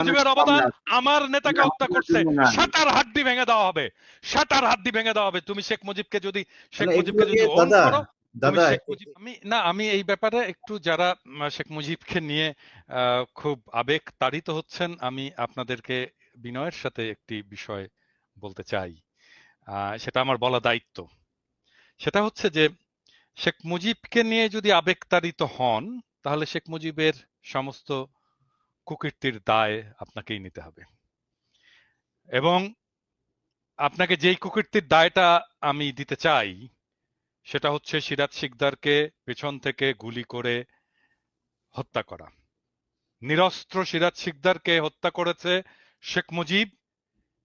মুজিবের অবদান আমার নেতাকে হত্যা করছে সাতার হাড্ডি ভেঙে দেওয়া হবে। সাতার হাড্ডি ভেঙে দেওয়া হবে। তুমি শেখ মুজিবকে যদি শেখ মুজিবকে যদি দাদা করো দাদা আমি না আমি এই ব্যাপারে একটু যারা শেখ মুজিবকে নিয়ে খুব আবেগ তাড়িত হচ্ছেন আমি আপনাদেরকে বিনয়ের সাথে একটি বিষয় বলতে চাই। আহ, সেটা আমার বলা দায়িত্ব। সেটা হচ্ছে যে শেখ মুজিবকে নিয়ে যদি আবেগ তাড়িত হন তাহলে শেখ মুজিবের সমস্ত কুকীর্তির দায় আপনাকেই নিতে হবে। এবং আপনাকে যেই কুকীর্তির দায়টা আমি দিতে চাই, সেটা হচ্ছে সিরাজ শিকদারকে পেছন থেকে গুলি করে হত্যা করা। নিরস্ত্র সিরাজ শিকদারকে হত্যা করেছে শেখ মুজিব।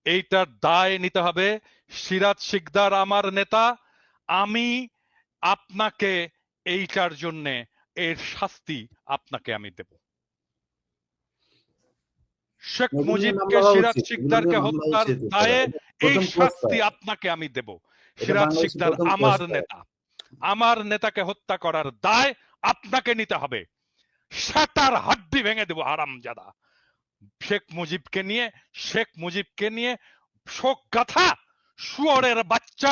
এইটার দায় নিতে হবে সিরাজ শিকদার আমার নেতা, আমি আপনাকে এইটার জন্য এর শাস্তি আপনাকে আমি দেব। শেখ মুজিবকে সিরাজ শিকদারকে হত্যার দায়ে এই শাস্তি আপনাকে আমি দেব সিরাজ শিকদার আমার নেতা আমার নেতাকে হত্যা করার দায় আপনাকে নিতে হবে সাতার হাড্ডি ভেঙে দেব হারামজাদা শেখ মুজিবকে নিয়ে শেখ মুজিবকে নিয়ে শোক গাথা শুয়োরের বাচ্চা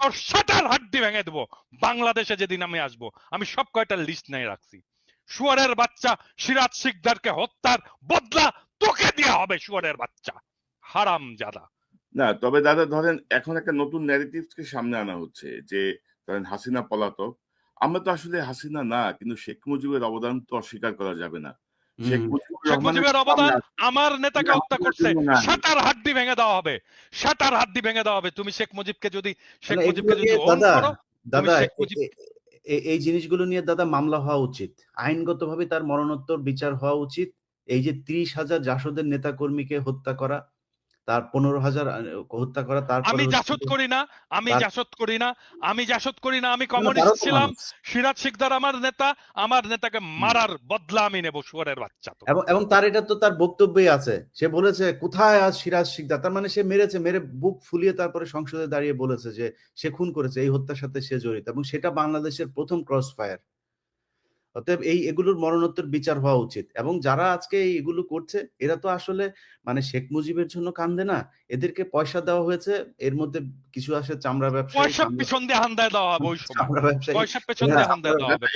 তোর সাতার হাড্ডি ভেঙে দেবো বাংলাদেশে যেদিন আমি আসব আমি সব কয়টা লিস্ট নাই রাখছি শুয়োরের বাচ্চা সিরাজ শিকদারকে হত্যার বদলা হবে শুয়োরের বাচ্চা। হারাম জাদা। না তবে দাদা ধরেন এখন একটা নতুন ন্যারেটিভকে সামনে আনা হচ্ছে যে ধরেন হাসিনা পলাতক। আমরা তো আসলে হাসিনা না কিন্তু শেখ মুজিবের অবদান তো অস্বীকার করা যাবে না। শেখ। মুজিবুর অবদান আমার নেতাকে হত্যা করছে। সাতার হাড্ডি ভেঙে দেওয়া হবে। সাতার হাড্ডি ভেঙে দেওয়া হবে। তুমি শেখ মুজিবকে যদি শেখ মানে মুজিবকে যদি দাদা দাদা এই জিনিসগুলো নিয়ে দাদা মামলা হওয়া উচিত। আইনগতভাবে তার মরণোত্তর বিচার হওয়া উচিত। এই যে ত্রিশ হাজার জাসদের নেতা কর্মীকে হত্যা করা তার পনেরো হাজার হত্যা করা তারপরে আমি জাসদ করি না আমি জাসদ করি না আমি জাসদ করি না আমি কমিউনিস্ট ছিলাম সিরাজ শিকদার আমার নেতা আমার নেতাকে মারার বদলা আমি নেব শুয়ারের বাচ্চা তো। এবং এবং তার এটা তো তার বক্তব্যই আছে। সে বলেছে কোথায় আজ সিরাজ শিকদার? তার মানে সে মেরেছে মেরে বুক ফুলিয়ে তারপরে সংসদে দাঁড়িয়ে বলেছে যে সে খুন করেছে এই হত্যার সাথে সে জড়িত। এবং সেটা বাংলাদেশের প্রথম ক্রস ফায়ার অতএব এই এগুলোর মরণোত্তর বিচার হওয়া উচিত। এবং যারা আজকে এই এগুলো করছে এরা তো আসলে মানে শেখ মুজিবের জন্য কান্দে না। এদেরকে পয়সা দেওয়া হয়েছে এর মধ্যে কিছু আসে চামড়া ব্যবসায়ী পয়সা পেছন দিয়ে হান্দায় দেওয়া হবে ওই সময়। ব্যবসায়ী। পয়সা পেছন দিয়ে হান্দায় দেওয়া হবে।